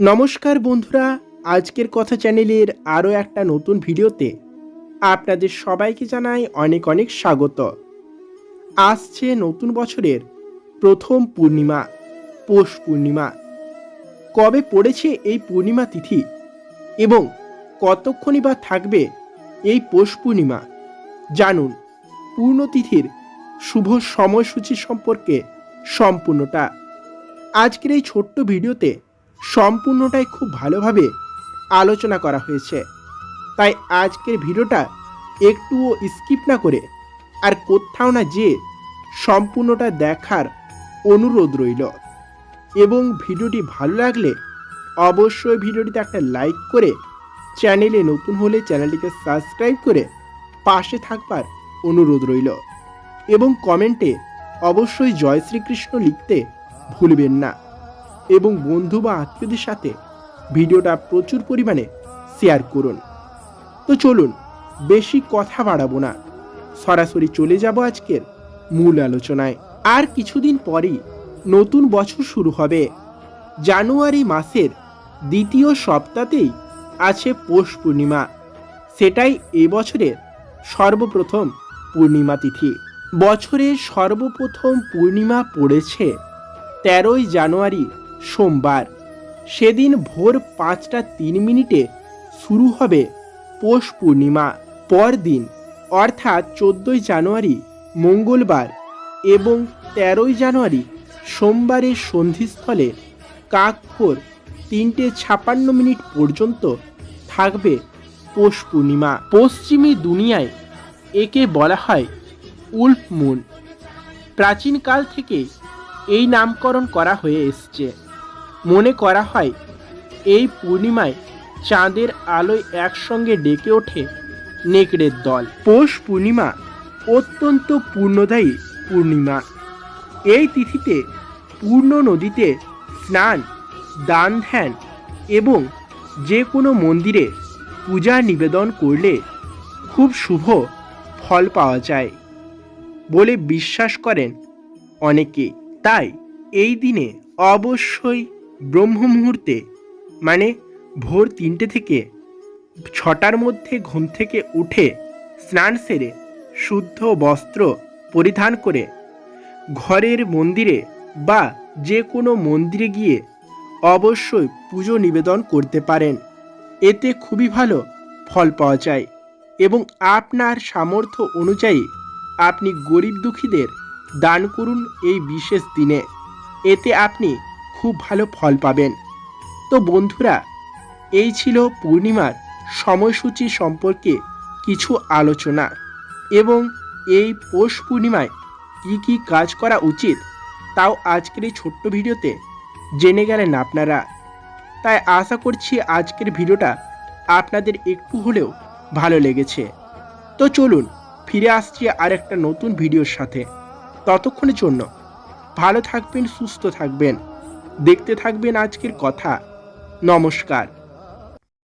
নমস্কার বন্ধুরা, আজকের কথা চ্যানেলের আরও একটা নতুন ভিডিওতে আপনাদের সবাইকে জানাই অনেক অনেক স্বাগত। আসছে নতুন বছরের প্রথম পূর্ণিমা, পৌষ পূর্ণিমা। কবে পড়েছে এই পূর্ণিমা তিথি এবং কতক্ষণই বা থাকবে এই পৌষ পূর্ণিমা? জানুন, পূর্ণ তিথির শুভ সময়সূচি সম্পর্কে সম্পূর্ণটা। আজকের এই ছোট্ট ভিডিওতে সম্পূর্ণটাই খুব ভালোভাবে আলোচনা করা হয়েছে। তাই আজকের ভিডিওটা একটুও স্কিপ না করে আর কোথাও না যে সম্পূর্ণটা দেখার অনুরোধ রইল। এবং ভিডিওটি ভালো লাগলে অবশ্যই ভিডিওটিতে একটা লাইক করে চ্যানেলে নতুন হলে চ্যানেলটিকে সাবস্ক্রাইব করে পাশে থাকবার অনুরোধ রইল। এবং কমেন্টে অবশ্যই জয় শ্রীকৃষ্ণ লিখতে ভুলবেন না। এবং বন্ধু বা আত্মীয়দের সাথে ভিডিওটা প্রচুর পরিমাণে শেয়ার করুন। তো চলুন, বেশি কথা বাড়াবো না। সরাসরি চলে যাব আজকের মূল আলোচনায়। আর কিছুদিন পরেই নতুন বছর শুরু হবে। জানুয়ারি মাসের দ্বিতীয় সপ্তাহতেই আছে পৌষ পূর্ণিমা। সেটাই এই বছরের সর্বপ্রথম পূর্ণিমা তিথি। বছরের সর্বপ্রথম পূর্ণিমা পড়েছে তেরোই জানুয়ারি সোমবার। সেদিন ভোর পাঁচটা তিন মিনিটে শুরু হবে পৌষ পূর্ণিমা। পরদিন, অর্থাৎ চোদ্দোই জানুয়ারি মঙ্গলবার এবং তেরোই জানুয়ারি সোমবারের সন্ধিস্থলে কাকভোর তিনটে ছাপান্ন মিনিট পর্যন্ত থাকবে পৌষ পূর্ণিমা। পশ্চিমী দুনিয়ায় একে বলা হয় উল্ফ মুন প্রাচীনকাল থেকে এই নামকরণ করা হয়ে এসছে। মনে করা হয়, এই পূর্ণিমায় চাঁদের আলোয় একসঙ্গে ডেকে ওঠে নেকড়ের দল। পৌষ পূর্ণিমা অত্যন্ত পূর্ণদায়ী পূর্ণিমা। এই তিথিতে পূর্ণ নদীতে স্নান, দান ধ্যান এবং যে কোনো মন্দিরে পূজা নিবেদন করলে খুব শুভ ফল পাওয়া যায় বলে বিশ্বাস করেন অনেকে তাই এই দিনে অবশ্যই ব্রহ্ম মুহূর্তে মানে ভোর তিনটে থেকে ছটার মধ্যে ঘুম থেকে উঠে স্নান সেরে শুদ্ধ বস্ত্র পরিধান করে ঘরের মন্দিরে বা যে কোনো মন্দিরে গিয়ে অবশ্যই পুজো নিবেদন করতে পারেন। এতে খুবই ভালো ফল পাওয়া যায় এবং আপনার সামর্থ্য অনুযায়ী আপনি গরিব দুঃখীদের দান করুন এই বিশেষ দিনে। এতে আপনি খুব ভালো ফল পাবেন। তো বন্ধুরা, এই ছিল পূর্ণিমার সময়সূচি সম্পর্কে কিছু আলোচনা এবং এই পৌষ পূর্ণিমায় কী কী কাজ করা উচিত তাও আজকের এই ছোট্ট ভিডিওতে জেনে গেলেন আপনারা। তাই আশা করছি আজকের ভিডিওটা আপনাদের একটু হলেও ভালো লেগেছে। তো চলুন, ফিরে আসছি আর একটা নতুন ভিডিওর সাথে। ততক্ষণের জন্য ভালো থাকবেন, সুস্থ থাকবেন। দেখতে থাকবেন আজকের কথা। নমস্কার।